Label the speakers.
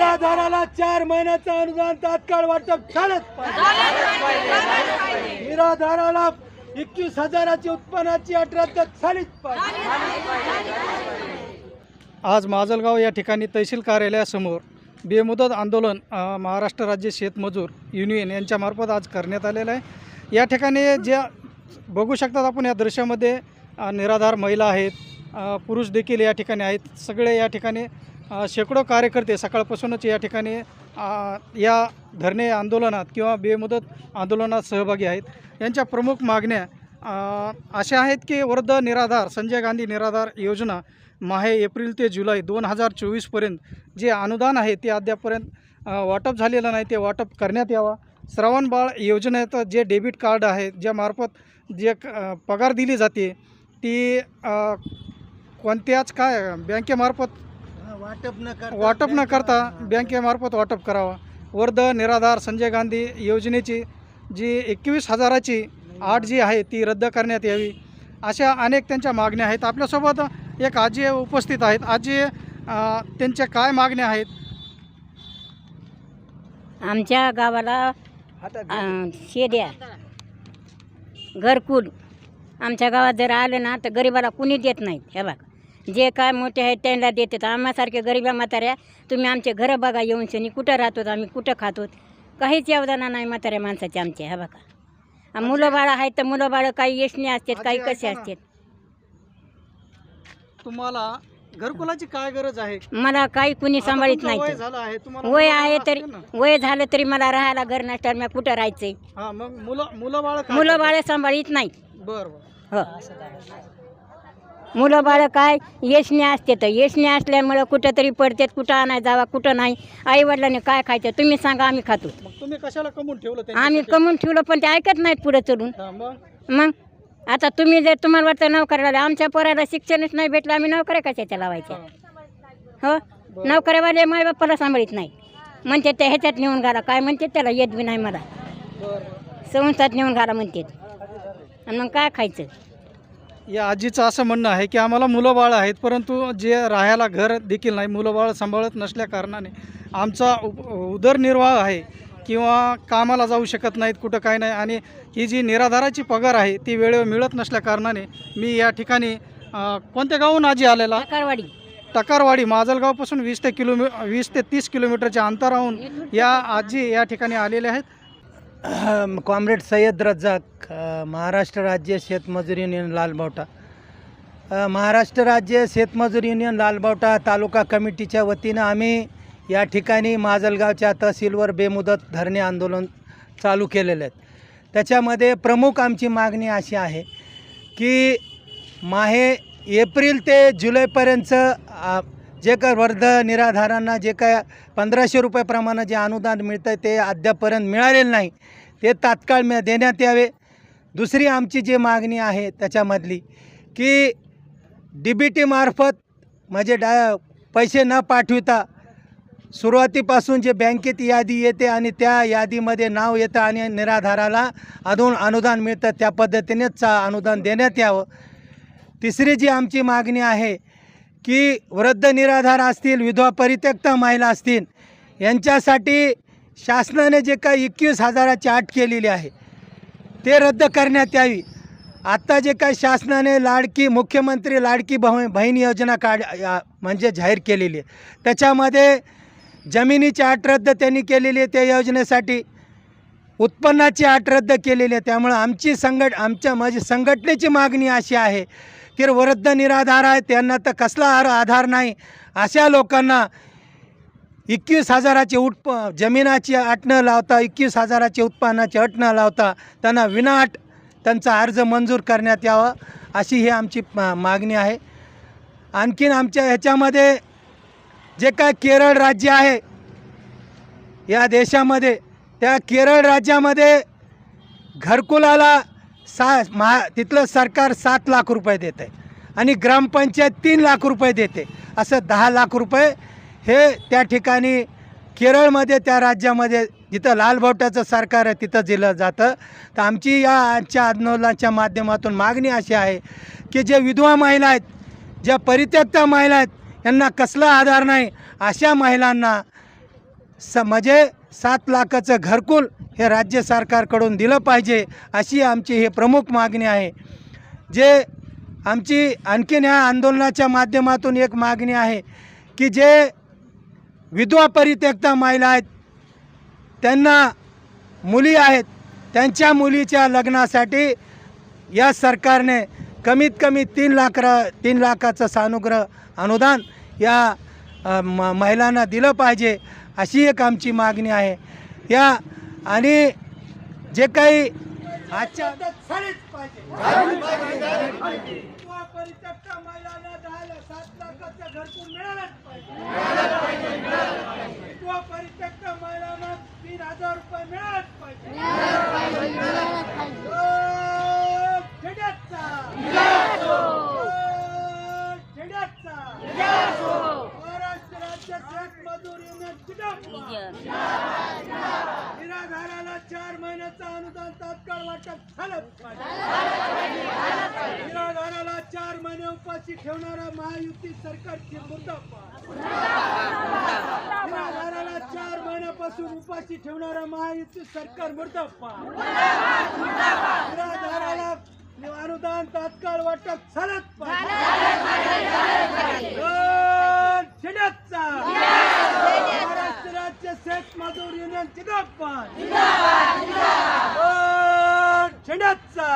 Speaker 1: निराधाराला चार महिन्याचं अनुदान तात्काळ वाटप झालंच पाहिजे. निराधाराला एकवीस हजाराची उत्पन्नाची अठरा झालीच पाहिजे.
Speaker 2: आज माजलगाव या ठिकाणी तहसील कार्यालयासमोर बेमुदत आंदोलन महाराष्ट्र राज्य शेतमजूर युनियन यांच्यामार्फत आज करण्यात आलेलं आहे. या ठिकाणी ज्या बघू शकतात आपण या दृश्यामध्ये निराधार महिला आहेत पुरुष देखील या ठिकाणी आहेत. सगळे या ठिकाणी शेकडो कार्यकर्ते सकाळपासूनच या ठिकाणी या धरणे आंदोलनात किंवा बेमुदत आंदोलनात सहभागी आहेत. यांच्या प्रमुख मागण्या अशा आहेत की वृद्ध निराधार संजय गांधी निराधार योजना माहे एप्रिल ते जुलै दोन हजार चोवीसपर्यंत जे अनुदान आहे ते अद्यापर्यंत वाटप झालेलं नाही ते वाटप करण्यात यावा. श्रावणबाळ योजनेत जे डेबिट कार्ड आहे ज्यामार्फत जे क- पगार दिली जाते ती कोणत्याच काय बँकेमार्फत
Speaker 1: वाटप न करता
Speaker 2: वाटप न करता बँकेमार्फत वाटप करावा. वर्ध निराधार संजय गांधी योजनेची जी एकवीस हजाराची आठ जी आहे ती रद्द करण्यात यावी. अशा अनेक त्यांच्या मागण्या आहेत. आपल्यासोबत एक आजी उपस्थित आहेत. आजी त्यांच्या काय मागण्या आहेत?
Speaker 3: आमच्या गावाला अं, शेद्या घरकुल. आमच्या गावात जर आलं ना तर गरिबाला कुणी देत नाहीत. हे बघा. जे काय मोठे आहेत त्यांना देतात आम्हासारखे गरिबा म्हाताऱ्या तुम्ही आमचे घरं बघा येऊन शनी कुठं राहतो आम्ही कुठं खातो. काहीच योगदाना नाही म्हाताऱ्या माणसाचे आमचे हे बघा. मुलं बाळं आहेत तर मुलं बाळं काही यशनी असतात काही कसे. असतात.
Speaker 2: तुम्हाला घरकुलाची काय गरज आहे?
Speaker 3: मला काही कुणी सांभाळीत नाही
Speaker 2: वय. झालं आहे तुम्हाला
Speaker 3: वय
Speaker 2: मुलं
Speaker 3: आहे
Speaker 2: बाळं
Speaker 3: तरी
Speaker 2: असतील ना?
Speaker 3: वय झालं तरी मला राहायला घर नसतात मी कुठं राहायचंय
Speaker 2: हा मग मुलं मुलं बाळ
Speaker 3: मुलं बाळं सांभाळीत नाही.
Speaker 2: बरं बरं.
Speaker 3: हो. मुलं बाळं काय? यशने असते तर यशने असल्यामुळं कुठं तरी पडतात कुठं आणाय जावा कुठं नाही. आई वडिलांनी काय खायचं? तुम्ही सांगा आम्ही खातो.
Speaker 2: मग तुम्ही कशाला कमवून ठेवलं
Speaker 3: आम्ही? कमवून ठेवलं पण ते ऐकत नाहीत पुढे चढून.
Speaker 2: हा, मग?
Speaker 3: मग? आता तुम्ही जर तुम्हाला वाटतं नोकऱ्याला आमच्या पोराला शिक्षणच नाही भेटलं आम्ही नोकऱ्या कशाच्या लावायच्या? हो? नोकऱ्यावाले मायबापाला सांभाळीत नाही. म्हणते ते ह्याच्यात नेऊन घाला. काय म्हणते त्याला? येत बी नाही मला.
Speaker 2: बरं.
Speaker 3: संस्थात नेऊन घाला म्हणते. आणि मग काय खायचं?
Speaker 2: या आजीचं असं म्हणणं आहे की आम्हाला मुलं बाळ आहेत परंतु जे राहायला घर देखील नाही मुलं बाळ सांभाळत नसल्या कारणाने आमचा उ- उदरनिर्वाह आहे किंवा कामाला जाऊ शकत नाहीत कुठं काय नाही. आणि ही जी निराधाराची पगार आहे ती वेळेवर मिळत नसल्या कारणाने मी या ठिकाणी कोणत्या गावून आजी आलेला?
Speaker 3: कारवाडी
Speaker 2: टकारवाडी माजलगावपासून वीस ते किलोमी वीस ते तीस किलोमीटरच्या अंतराहून या आजी या ठिकाणी आलेल्या आहेत.
Speaker 1: कॉम्रेड सय्यद रज्जाक महाराष्ट्र राज्य शेतमजूर युनियन लालबावटा महाराष्ट्र राज्य शेतमजूर युनियन लालबावटा तालुका कमिटीच्या वतीनं आम्ही या ठिकाणी माजलगावच्या तहसीलवर बेमुदत धरणे आंदोलन चालू केलेले आहेत. त्याच्यामध्ये प्रमुख आमची मागणी अशी आहे की माहे एप्रिल ते जुलैपर्यंत जे काय वर्ध निराधारांना जे काय पंधराशे रुपयाप्रमाणे जे अनुदान मिळतं ते अद्यापर्यंत मिळालेलं नाही. ते तात्काळ मिळ देण्यात यावे. दुसरी आमची जी मागणी आहे त्याच्यामधली की डी बी टीमार्फत म्हणजे डा पैसे न पाठविता सुरुवातीपासून जे बँकेत यादी येते आणि त्या यादीमध्ये नाव येतं आणि निराधाराला अजून अनुदान मिळतं त्या पद्धतीनेच अनुदान देण्यात यावं. तिसरी जी आमची मागणी आहे की वृद्ध निराधार असतील विधवा परित्यक्त महिला असतील यांच्यासाठी शासनाने जे काही एकवीस हजाराची अट केलेली आहे ते रद्द करण्यात यावी. आत्ता जे काही शासनाने लाडकी मुख्यमंत्री लाडकी बह बहीण योजना काढ या- म्हणजे जाहीर केलेली आहे. त्याच्यामध्ये जमिनीची अट रद्द त्यांनी केलेली आहे त्या योजनेसाठी उत्पन्नाची अट रद्द केलेली आहे. त्यामुळं आमची संघट आमच्या माझी संघटनेची मागणी अशी आहे की वृद्ध निराधार आहे त्यांना तर कसला आर आधार नाही. अशा लोकांना एकवीस हजाराचे उत्प जमिनाची अट न लावता एकवीस हजाराचे उत्पन्नाची अट न लावता त्यांना विनाअट त्यांचा अर्ज मंजूर करण्यात यावा अशी ही आमची मा- मागणी आहे. आणखीन आमच्या ह्याच्यामध्ये जे काय केरळ राज्य आहे या देशामध्ये त्या केरळ राज्यामध्ये घरकुलाला सा महा तिथलं सरकार सात लाख रुपये देते आणि ग्रामपंचायत तीन लाख रुपये देते. असं दहा लाख रुपये हे त्या ठिकाणी केरळमध्ये त्या राज्यामध्ये जिथं लालभावट्याचं सरकार आहे तिथं दिलं जातं. तर आमची या आजच्या आंदोलनाच्या माध्यमातून मागणी अशी आहे की जे विधवा महिला आहेत ज्या परित्यक्ता महिला आहेत यांना कसला आधार नाही अशा महिलांना स म्हणजे सात लाखाचं घरकुल हे राज्य सरकारकडून दिलं पाहिजे अशी आमची हे प्रमुख मागणी आहे. जे आमची आणखीन ह्या आंदोलनाच्या माध्यमातून एक मागणी आहे की जे विधवा परित्यक्ता महिला आहेत त्यांना मुली आहेत त्यांच्या मुलीच्या लग्नासाठी या सरकारने कमीत कमी तीन लाख तीन लाखाचं सानुग्रह अनुदान या म महिलांना दिलं पाहिजे. अशी एक आमची मागणी आहे. या आणि जे काही आजच्या महिलांना पाहिजे महिलांना तीन हजार रुपये मिळालंच पाहिजे दोन खेड्याचा दोन खेड्याचा महाराष्ट्र राज्य शेत मजूर युनियन जिंदाबाद. निराधाराला चार महिन्याचं अनुदान तात्काळ वाटप झालं. निराधाराला चार महिने उपाशी ठेवणारा महायुती सरकारची मुर्दाबाद. निराधाराला चार महिन्यापासून उपाशी ठेवणारा महायुती सरकार मुर्दाबाद. निराधाराला अनुदान तात्काळ वाटप झालंच पाहिजे दोन खेड्याचा महाराष्ट्र राज्य शेत मजूर युनियन जिंदाबाद. दोन खेड्याचा